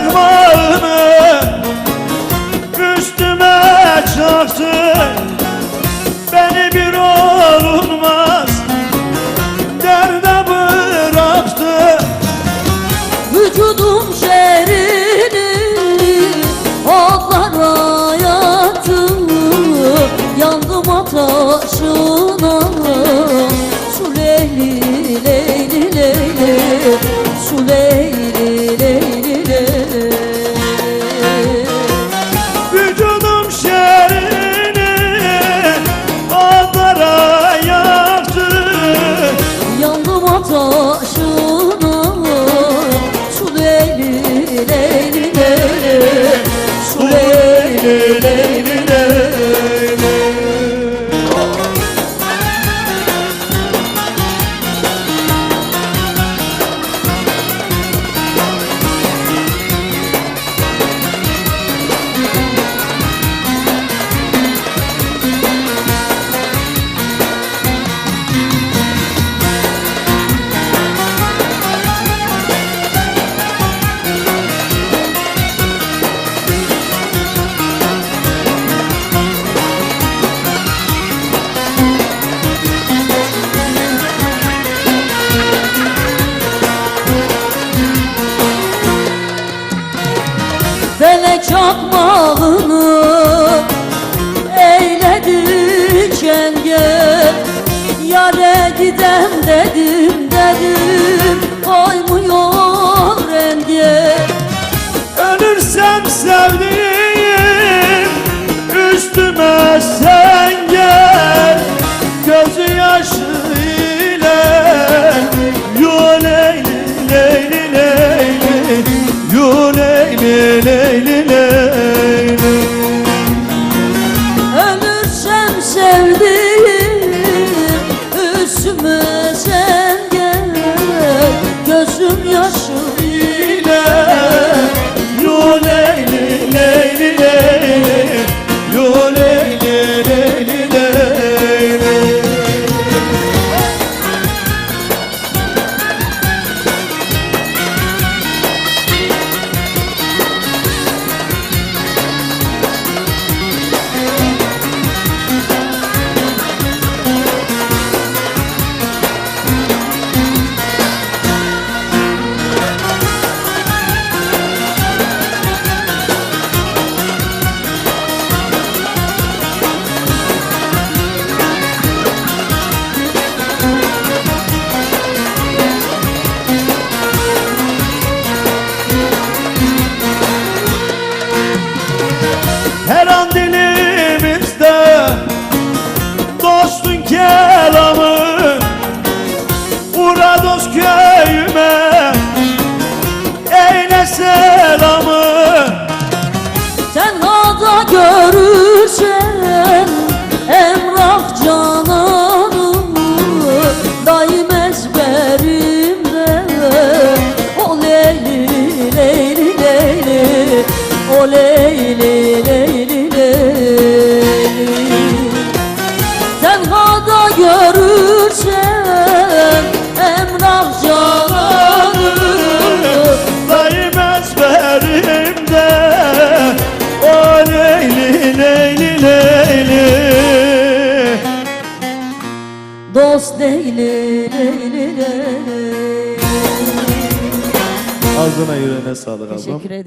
magma say Çak malını eyledi çenge Yare gidem dedim dedim Koymuyor renge. Ölürsem sevdiğim Yeah. dost değilim Ağzına yüreğine sağlık ablam. Teşekkür ederim.